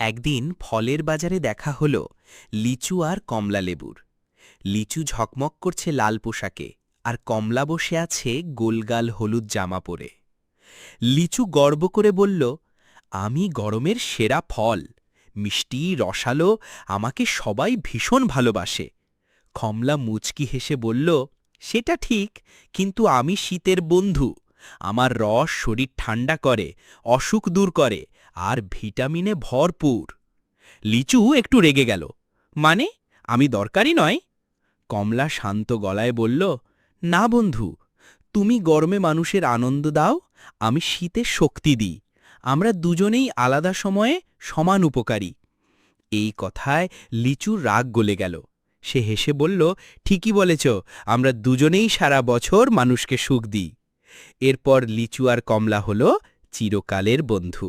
একদিন ফলের বাজারে দেখা হল লিচু আর কমলা লেবুর। লিচু ঝকমক করছে লাল পোশাকে, আর কমলা বসে আছে গোলগাল হলুদ জামা পরে। লিচু গর্ব করে বলল, আমি গরমের সেরা ফল। মিষ্টি, রসালো, আমাকে সবাই ভীষণ ভালোবাসে। কমলা মুচকি হেসে বলল, সেটা ঠিক, কিন্তু আমি শীতের বন্ধু। আমার রস শরীর ঠান্ডা করে, অসুখ দূর করে, আর ভিটামিনে ভরপুর। লিচু একটু রেগে গেল। মানে আমি দরকারি নয়। কমলা শান্ত গলায় বলল, না বন্ধু, তুমি গরমে মানুষের আনন্দ দাও, আমি শীতে শক্তি দিই। আমরা দুজনেই আলাদা সময়ে সমান উপকারী। এই কথায় লিচু রাগ গলে গেল। সে হেসে বলল, ঠিকই বলেছ, আমরা দুজনেই সারা বছর মানুষকে সুখ দিই। এরপর লিচু আর কমলা হল চিরকালের বন্ধু।